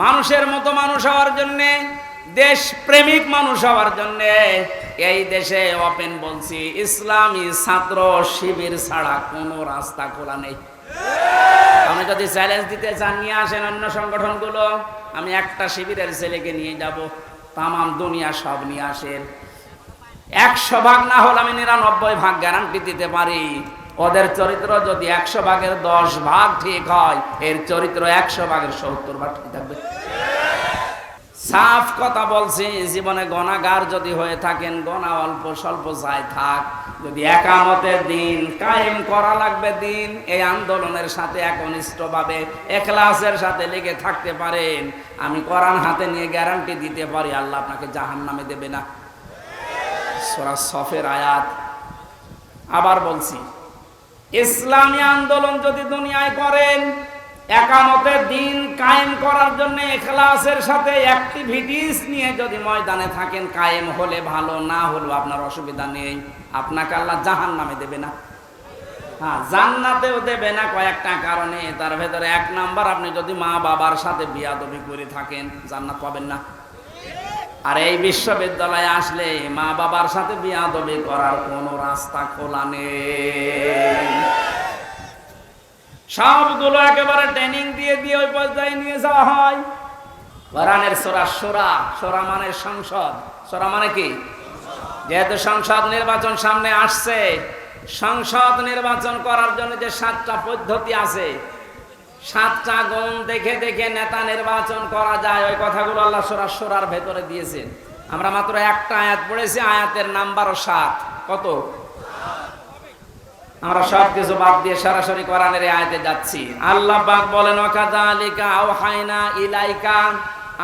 মানুষের মতো মানুষ হওয়ার জন্যে দেশ প্রেমিক মানুষ হওয়ার জন্যে, এই দেশে ওপেন বলছি, ইসলামী ছাত্র শিবির ছাড়া কোনো রাস্তা খোলা নেই। আপনি যদি চ্যালেঞ্জ দিতে চান, নিয়ে আসেন অন্য সংগঠনগুলো, আমি একটা শিবিরের ছেলেকে নিয়ে যাব, তামাম দুনিয়া সব নিয়ে আসেন। একশো ভাগ না হলে আমি নিরানব্বই ভাগ গ্যারান্টি দিতে পারি। ওদের চরিত্র যদি একশো ভাগের দশ ভাগ ঠিক হয়, এর চরিত্র একশো ভাগের সত্তর ভাগ ঠিক থাকবে। সাফ কথা বলছি, জীবনে গণাগার যদি হয়ে থাকেন গণা অল্প স্বল্প চাই থাক। যদি একামতের দিন কায়েম করা লাগবে দিন, এই আন্দোলনের সাথে একনিষ্ঠভাবে, এখলাসের সাথে লেগে থাকতে পারেন। আমি কোরআন হাতে নিয়ে গ্যারান্টি দিতে পারি, আল্লাহ আপনাকে জাহান নামে দেবে না। সফের আয়াত। আবার বলছি ইসলামী আন্দোলন যদি দুনিয়ায় করেন, একামতের দিন কায়েম করার জন্য এখলাসের সাথে অ্যাক্টিভিটিস নিয়ে যদি ময়দানে থাকেন, কায়েম হলে ভালো, না হলেও আপনার অসুবিধা নেই। আপনাকে আল্লাহ জাহান নামে দেবে না। হ্যাঁ জান্নাতেও দেবে না কয়েকটা কারণে। তার ভেতরে এক নাম্বার, আপনি যদি মা বাবার সাথে বিয়াদবি করে থাকেন, জান্নাত পাবেন না। আর এই বিশ্ববিদ্যালয়ে আসলে মা বাবার সাথে বিয়াদবি করার কোনো রাস্তা খোলা নেই। সবগুলো একেবারে ট্রেনিং দিয়ে দিয়ে ওই পর্যায়ে নিয়ে যাওয়া হয়। কোরআনের সোরা সোরা সোরা মানে সংসদ। সোরা মানে কি? যেহেতু সংসদ নির্বাচন সামনে আসছে, সংসদ নির্বাচন করার জন্য যে সাতটা পদ্ধতি আছে, সাতটা গুণ দেখে দেখে নেতা নির্বাচন করা যায়, ওই কথাগুলো আল্লাহ সোরা সোরার ভেতরে দিয়েছেন। আমরা মাত্র একটা আয়াত পড়েছি, আয়াতের নাম্বারও সাত। কত? আমরা সব কিছু বাদ দিয়ে সরাসরি কোরআনের আয়াতে যাচ্ছি। আল্লাহ পাক বলেন ইলাইকা।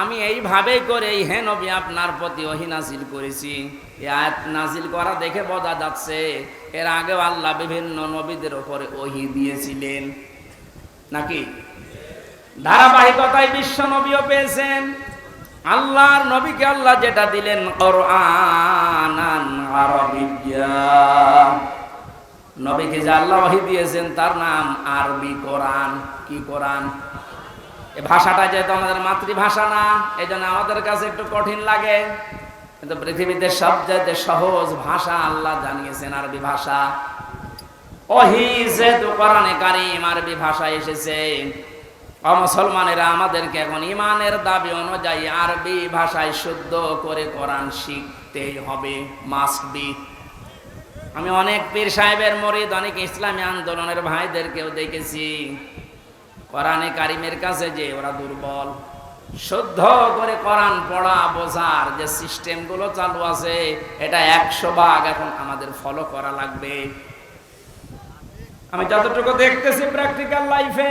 আমি এইভাবেই করে এই হে নবী আপনার প্রতি ওহি নাজিল করেছি। আয়াত নাজিল করা দেখে বোঝা যাচ্ছে, এর আগেও আল্লাহ বিভিন্ন নবীদের উপরে ওহি দিয়েছিলেন। নাকি? ধারাবাহিকতায় বিশ্ব নবীও পেয়েছেন। আল্লাহর নবীকে আল্লাহ যেটা দিলেন নবীকে যে আল্লাহ ওহী দিয়েছেন, তার নাম আরবি কোরআন। কি কোরআন? এই ভাষাটা যেহেতু আমাদের মাতৃভাষা না এই জন্য আমাদের কাছে একটু কঠিন লাগে। কিন্তু পৃথিবীতে সবচেয়ে সহজ ভাষা আল্লাহ জানিয়েছেন, আরবি ভাষা। ওহি যেহেতু কোরআনে কারিম আরবি ভাষা এসেছে অমুসলমানেরা আমাদেরকে এখন ইমানের দাবি অনুযায়ী আরবি ভাষায় শুদ্ধ করে কোরআন শিখতেই হবে মাস্ট বি আমি অনেক পীর সাহেবের মরিদ, অনেক ইসলামী আন্দোলনের ভাইদেরকেও দেখেছি। কোরআনে কারিমের কাছে যে ওরা দুর্বল, শুদ্ধ করে কোরআন পড়া বোঝার যে সিস্টেমগুলো চালু আছে, এটা একশো ভাগ এখন আমাদের ফলো করা লাগবে। আমি যতটুকু দেখতেছি প্র্যাকটিক্যাল লাইফে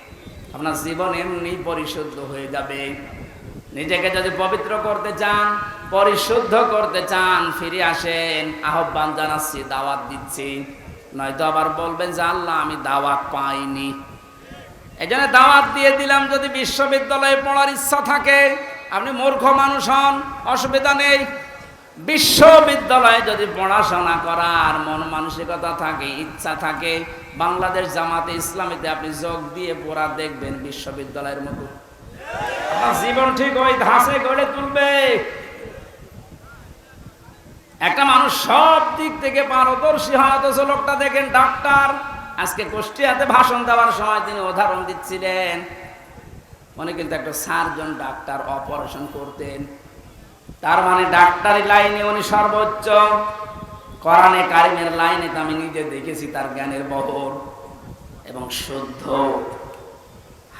আপনার জীবন এমনি পরিশুদ্ধ হয়ে যাবে। নিজেকে যদি পবিত্র করতে চান, পরিশুদ্ধ করতে চান, ফিরে আসেন, আহ্বান জানাচ্ছি, দাওয়াত দিচ্ছি। নয়তো আবার বলবেন যে, আল্লাহ, আমি দাওয়াত পাইনি। এই জন্য দাওয়াত দিয়ে দিলাম, যদি বিশ্ববিদ্যালয়ে পড়ার ইচ্ছা থাকে, আপনি মূর্খ মানুষ হন, অসুবিধা নেই। বিশ্ববিদ্যালয়ে যদি পড়াশোনা করার মন মানসিকতা থাকে, ইচ্ছা থাকে, বাংলাদেশ জামাতে ইসলামীতে আপনি যোগ দিয়ে পড়া দেখবেন বিশ্ববিদ্যালয়ের মতো। জীবন ঠিক ওই ধাসে গড়ে তুলবে। একটা মানুষ সব দিক থেকে পারদর্শী হয়, অথচ লোকটা দেখেন ডাক্তার। আজকে কুষ্টিয়াতে ভাষণ দেওয়ার সময় তিনি উদাহরণ দিচ্ছিলেন। উনি কিন্তু একটা সার্জন ডাক্তার, অপারেশন করতেন। তার মানে ডাক্তারি লাইনে উনি সর্বোচ্চ। কোরআনে কারিমের লাইনে তো আমি নিজে দেখেছি তার জ্ঞানের বহর এবং শুদ্ধ।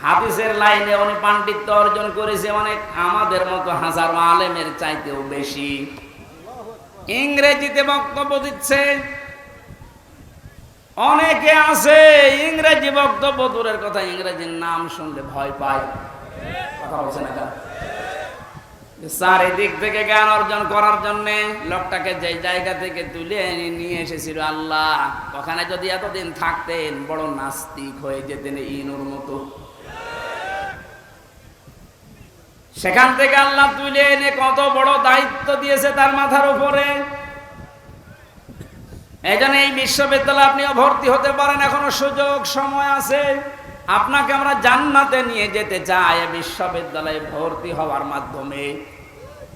হাদিসের লাইনে উনি পাণ্ডিত্য অর্জন করেছে অনেক, আমাদের মতো হাজারো আলেমের চাইতেও বেশি। ইংরেজিতে বক্তব্য দিচ্ছে, অনেকে আছে ইংরেজি বক্তব্য, দূরের কথা ইংরেজির নাম শুনলে ভয় পায়। কথা বলছে না? চারিদিক থেকে জ্ঞান অর্জন করার জন্য লোকটাকে যে জায়গা থেকে তুলে নিয়ে এসেছিল, আল্লাহ, ওখানে যদি এতদিন থাকতেন বড় নাস্তিক হয়ে যেতেন ইনুর মতো। সেখান থেকে আল্লাহ তুলে এনে কত বড় দায়িত্ব দিয়েছে তার মাথার উপরে। এই জন্য এই বিশ্ববিদ্যালয়ে আপনিও ভর্তি হতে পারেন, এখনও সুযোগ সময় আছে। আপনাকে আমরা জান্নাতে নিয়ে যেতে চাই বিশ্ববিদ্যালয়ে ভর্তি হওয়ার মাধ্যমে।